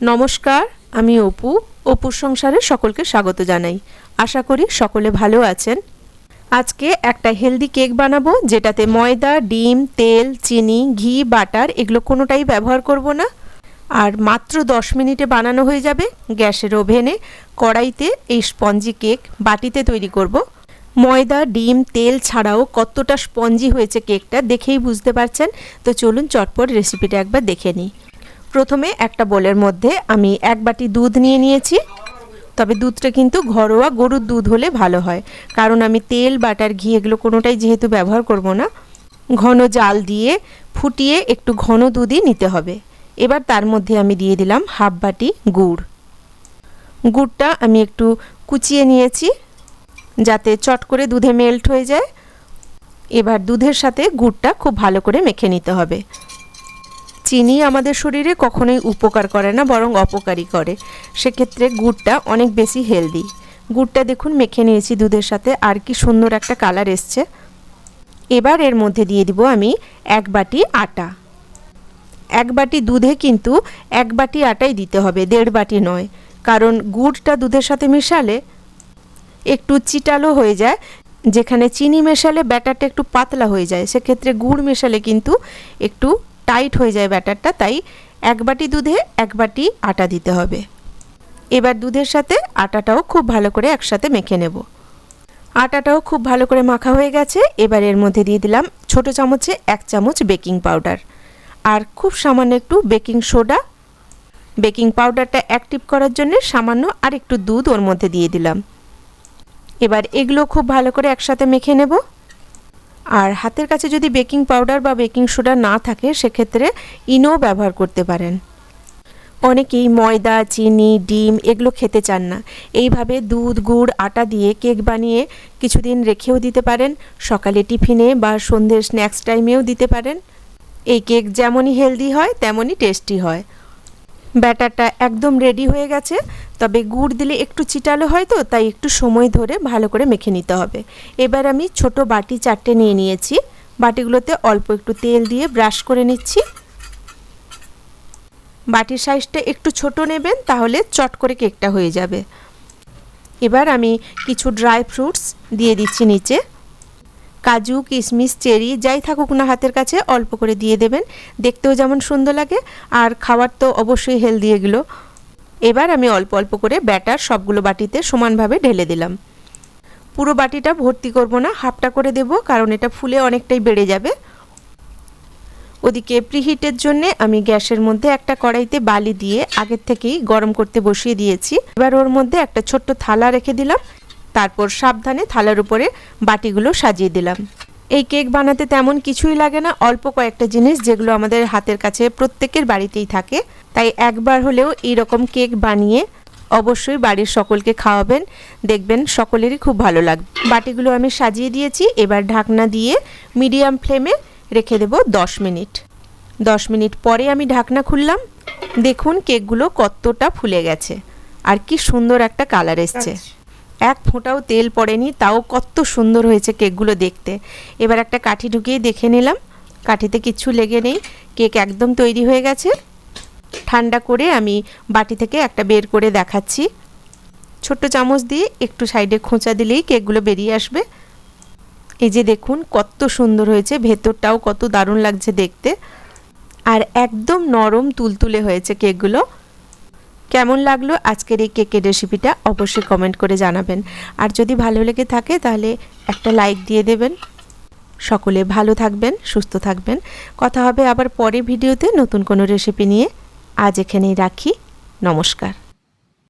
নমস্কার, আমি অপু। অপুর সংসারে সকলকে স্বাগত জানাই। আশা করি সকলে ভালো আছেন। আজকে একটা হেলদি কেক বানাবো, যেটাতে ময়দা, ডিম, তেল, চিনি, ঘি, বাটার এগুলো কোনোটাই ব্যবহার করব না। আর মাত্র দশ মিনিটে বানানো হয়ে যাবে গ্যাসের ওভেনে। কড়াইতে এই স্পঞ্জি কেক বাটিতে তৈরি করব। ময়দা, ডিম, তেল ছাড়াও কতটা স্পঞ্জি হয়েছে কেকটা দেখেই বুঝতে পারছেন। তো চলুন চটপট রেসিপিটা একবার দেখে নিই। প্রথমে একটা বোলের মধ্যে আমি এক বাটি দুধ নিয়ে নিয়েছি। তবে দুধটা কিন্তু ঘরোয়া গরুর দুধ হলে ভালো হয়। কারণ আমি তেল, বাটার, ঘি এগুলো কোনোটাই যেহেতু ব্যবহার করব না। ঘন জাল দিয়ে ফুটিয়ে একটু ঘন দুধই নিতে হবে। এবার তার মধ্যে আমি দিয়ে দিলাম হাফ বাটি গুড়। গুড়টা আমি একটু কুচিয়ে নিয়েছি যাতে চট করে দুধে মেল্ট হয়ে যায়। এবার দুধের সাথে গুড়টা খুব ভালো করে মেখে নিতে হবে। চিনি আমাদের শরীরে কখনোই উপকার করে না, বরং অপকারী করে। সেক্ষেত্রে গুড়টা অনেক বেশি হেলদি গুড়টা দেখুন, মেখে নিয়েছি দুধের সাথে, আর কি সুন্দর একটা কালার এসছে। এবার এর মধ্যে দিয়ে দিব আমি এক বাটি আটা। এক বাটি দুধে কিন্তু এক বাটি আটাই দিতে হবে, দেড় বাটি নয়। কারণ গুড়টা দুধের সাথে মেশালে একটু চিটালো হয়ে যায়, যেখানে চিনি মেশালে ব্যাটারটা একটু পাতলা হয়ে যায়। সেক্ষেত্রে গুড় মেশালে কিন্তু একটু টাইট হয়ে যায় ব্যাটারটা, তাই এক বাটি দুধে এক বাটি আটা দিতে হবে। এবার দুধের সাথে আটাটাও খুব ভালো করে একসাথে মেখে নেব। আটাটাও খুব ভালো করে মাখা হয়ে গেছে, এবার এর মধ্যে দিয়ে দিলাম ছোট চামচে এক চামচ বেকিং পাউডার। আর খুব সামান্য একটু বেকিং সোডা। বেকিং পাউডারটা অ্যাক্টিভ করার জন্য সামান্য আর একটু দুধ ওর মধ্যে দিয়ে দিলাম। এবার এগুলো খুব ভালো করে একসাথে মেখে নেব। আর হাতের কাছে যদি বেকিং পাউডার বা বেকিং সোডা না থাকে, সেক্ষেত্রে ইনো ব্যবহার করতে পারেন। অনেকেই ময়দা, চিনি, ডিম এগুলো খেতে চান না। এইভাবে দুধ, গুড়, আটা দিয়ে কেক বানিয়ে কিছুদিন রেখেও দিতে পারেন, সকালে টিফিনে বা সন্ধ্যের স্ন্যাক্স টাইমেও দিতে পারেন। এই কেক যেমনই হেলদি হয়, তেমনই টেস্টি হয়। ব্যাটারটা একদম রেডি হয়ে গেছে। তবে গুড় দিলে একটু চিটালো হয় তো, তাই একটু সময় ধরে ভালো করে মেখে নিতে হবে। এবার আমি ছোট বাটি চারটে নিয়ে নিয়েছি। বাটিগুলোতে অল্প একটু তেল দিয়ে ব্রাশ করে নিচ্ছি। বাটির সাইজটা একটু ছোট নেবেন, তাহলে চট করে কেকটা হয়ে যাবে। এবার আমি কিছু ড্রাই ফ্রুটস দিয়ে দিচ্ছি নিচে। কাজু কিশমিশ চেরি, যাই থাকুক না হাতের কাছে, অল্প করে দিয়ে দেবেন। দেখতেও যেমন সুন্দর লাগে, আর খাওয়ার তো অবশ্যই হেলদি এগুলো। এবার আমি অল্প অল্প করে ব্যাটার সবগুলো বাটিতে সমানভাবে ঢেলে দিলাম। পুরো বাটিটা ভর্তি করব না, হাফটা করে দেব, কারণ এটা ফুলে অনেকটাই বেড়ে যাবে। ওদিকে প্রিহিটের জন্য আমি গ্যাসের মধ্যে একটা কড়াইতে বালি দিয়ে আগের থেকেই গরম করতে বসিয়ে দিয়েছি। এবার ওর মধ্যে একটা ছোট্ট থালা রেখে দিলাম। তারপর সাবধানে থালার উপরে বাটিগুলো সাজিয়ে দিলাম। এই কেক বানাতে তেমন কিছুই লাগে না, অল্প কয়েকটা জিনিস যেগুলো আমাদের হাতের কাছে প্রত্যেকের বাড়িতেই থাকে। তাই একবার হলেও এই রকম কেক বানিয়ে অবশ্যই বাড়ির সকলকে খাওয়াবেন। দেখবেন সকলেরই খুব ভালো লাগবে বাটিগুলো আমি সাজিয়ে দিয়েছি, এবার ঢাকনা দিয়ে মিডিয়াম ফ্লেমে রেখে দেব দশ মিনিট। দশ মিনিট পরে আমি ঢাকনা খুললাম, দেখুন কেকগুলো কতটা ফুলে গেছে, আর কি সুন্দর একটা কালার এসছে। এক ফোঁটাও তেল পড়েনি, তাও কত সুন্দর হয়েছে কেকগুলো দেখতে। এবার একটা কাঠি ঢুকিয়ে দেখে নিলাম। কাঠিতে কিচ্ছু লেগে নেই, কেক একদম তৈরি হয়ে গেছে। ঠান্ডা করে আমি বাটি থেকে একটা বের করে দেখাচ্ছি। ছোট্ট চামচ দিয়ে একটু সাইডে খোঁচা দিলেই কেকগুলো বেরিয়ে আসবে। এই যে দেখুন, কত সুন্দর হয়েছে, ভেতরটাও কত দারুণ লাগছে দেখতে। আর একদম নরম তুলতুলে হয়েছে কেকগুলো। কেমন লাগল আজকের এই কেকের রেসিপিটা অবশ্যই কমেন্ট করে জানাবেন। আর যদি ভালো লেগে থাকে তাহলে একটা লাইক দিয়ে দেবেন। সকলে ভালো থাকবেন, সুস্থ থাকবেন। কথা হবে আবার পরে ভিডিওতে নতুন কোনো রেসিপি নিয়ে। আজ এখানেই রাখি। নমস্কার।